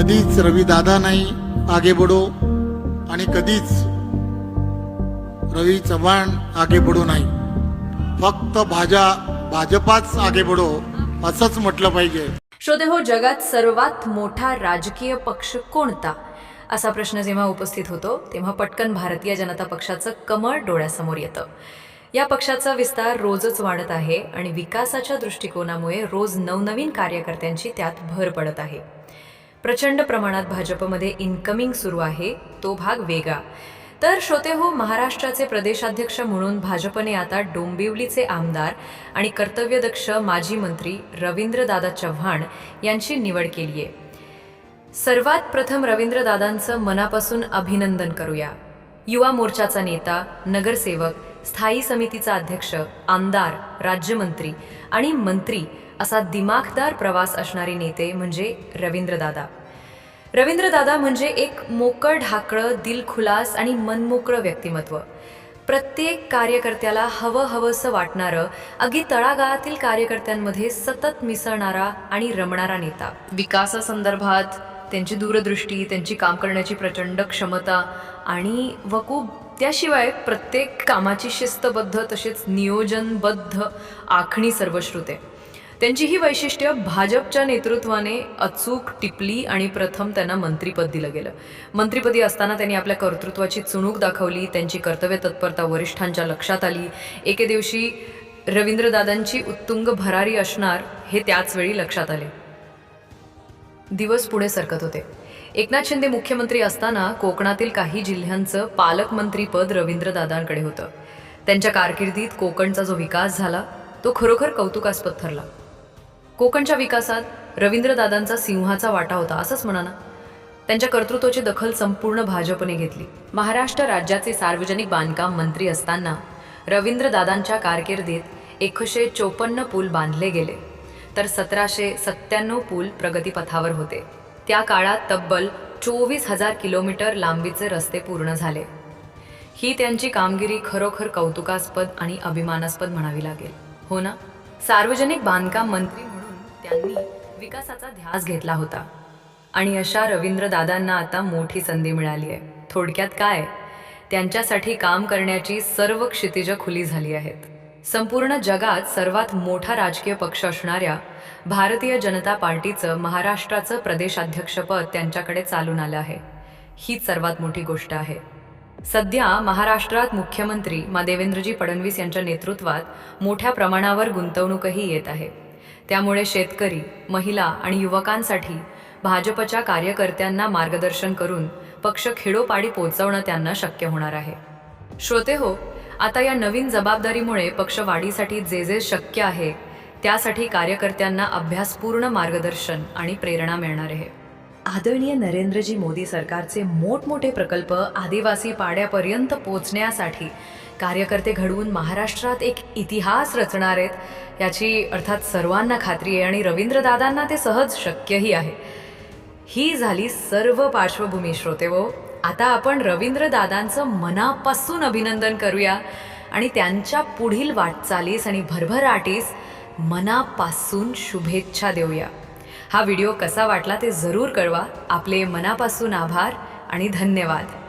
कधीच रवी दादा नाही आगे बडो आणि कधीच रवी चव्हाण आगे बडो नाही. फक्त भाजा भाजपाच आगे बडो असंच म्हटलं पाहिजे. श्रोते हो जगात सर्वात मोठा राजकीय पक्ष कोणता? असा प्रश्न जेव्हा उपस्थित होतो तेव्हा पटकन भारतीय जनता पक्षाचं कमळ डोळ्यासमोर येतं. या पक्षाचा विस्तार रोजच वाढत आहे आणि विकासाच्या दृष्टिकोनामुळे रोज नवनवीन कार्यकर्त्यांची त्यात भर पडत आहे. प्रचंड प्रमाणात भाजपमध्ये इन्कमिंग सुरू आहे तो भाग वेगळा. तर श्रोते हो महाराष्ट्राचे प्रदेशाध्यक्ष म्हणून भाजपने आता डोंबिवलीचे आमदार आणि कर्तव्यदक्ष माजी मंत्री रवींद्रदादा चव्हाण यांची निवड केली आहे. सर्वात प्रथम रवींद्रदादांचं मनापासून अभिनंदन करूया. युवा मोर्चाचा नेता नगरसेवक स्थायी समितीचा अध्यक्ष आमदार राज्यमंत्री आणि मंत्री असा दिमाखदार प्रवास असणारे नेते म्हणजे रवींद्रदादा. रवींद्रदादा म्हणजे एक मोकळ ढाकळं दिलखुलास आणि मनमोकळं व्यक्तिमत्व. प्रत्येक कार्यकर्त्याला हवं हवंसं वाटणारं अगदी तळागाळातील कार्यकर्त्यांमध्ये सतत मिसळणारा आणि रमणारा नेता. विकासासंदर्भात त्यांची दूरदृष्टी त्यांची काम करण्याची प्रचंड क्षमता आणि वकूब त्याशिवाय प्रत्येक कामाची शिस्तबद्ध तसेच नियोजनबद्ध आखणी सर्वश्रुते. त्यांची ही वैशिष्ट्य भाजपच्या नेतृत्वाने अचूक टिपली आणि प्रथम त्यांना मंत्रीपद दिलं गेलं. मंत्रीपदी असताना त्यांनी आपल्या कर्तृत्वाची चुणूक दाखवली त्यांची कर्तव्य तत्परता वरिष्ठांच्या लक्षात आली. एके दिवशी रवींद्रदादांची उत्तुंग भरारी असणार हे त्याच वेळी लक्षात आले. दिवस पुढे सरकत होते. एकनाथ शिंदे मुख्यमंत्री असताना कोकणातील काही जिल्ह्यांचं पालकमंत्रीपद रवींद्रदादांकडे होतं. त्यांच्या कारकिर्दीत कोकणचा जो विकास झाला तो खरोखर कौतुकास्पद ठरला. कोकणच्या विकासात रवींद्रदादांचा सिंहाचा वाटा होता असंच म्हणा ना. त्यांच्या कर्तृत्वाची दखल संपूर्ण भाजपने घेतली. महाराष्ट्र राज्याचे सार्वजनिक बांधकाम मंत्री असताना रवींद्रदादांच्या कारकिर्दीत एकशे चोपन्न पूल बांधले गेले. तर सतराशे सत्त्याण्णव पूल प्रगतीपथावर होते. त्या काळात तब्बल चोवीस हजार किलोमीटर लांबीचे रस्ते पूर्ण झाले. ही त्यांची कामगिरी खरोखर कौतुकास्पद आणि अभिमानास्पद म्हणावी लागेल. हो ना? सार्वजनिक बांधकाम मंत्री त्यांनी विकासाचा ध्यास घेतला होता. आणि अशा रवींद्रदादांना आता मोठी संधी मिळाली आहे. थोडक्यात काय? त्यांच्यासाठी काम करण्याची सर्व क्षितिजं खुली झाली आहेत. संपूर्ण जगात सर्वात मोठा राजकीय पक्ष असणाऱ्या भारतीय जनता पार्टीचं महाराष्ट्राचं प्रदेशाध्यक्षपद त्यांच्याकडे चालून आलं आहे. हीच सर्वात मोठी गोष्ट आहे. सध्या महाराष्ट्रात मुख्यमंत्री मा देवेंद्रजी फडणवीस यांच्या नेतृत्वात मोठ्या प्रमाणावर गुंतवणूकही येत आहे. त्यामुळे शेतकरी महिला आणि युवकांसाठी भाजपच्या कार्यकर्त्यांना मार्गदर्शन करून पक्ष खेडोपाडी पोचवणं त्यांना शक्य होणार आहे. श्रोते हो आता या नवीन जबाबदारीमुळे पक्ष वाढीसाठी जे जे शक्य आहे त्यासाठी कार्यकर्त्यांना अभ्यासपूर्ण मार्गदर्शन आणि प्रेरणा मिळणार आहे. आदरणीय नरेंद्रजी मोदी सरकारचे मोठमोठे प्रकल्प आदिवासी पाड्यापर्यंत पोचण्यासाठी कार्यकर्ते घडवून महाराष्ट्रात एक इतिहास रचणार आहेत याची अर्थात सर्वांना खात्री आहे आणि रवींद्रदादांना ते सहज शक्यही आहे. ही झाली सर्व पार्श्वभूमी श्रोते व आता आपण रवींद्रदादांचं मनापासून अभिनंदन करूया आणि त्यांच्या पुढील वाटचालीस आणि भरभराटीस मनापासून शुभेच्छा देऊया. हा व्हिडिओ कसा वाटला ते जरूर कळवा. आपले मनापासून आभार आणि धन्यवाद.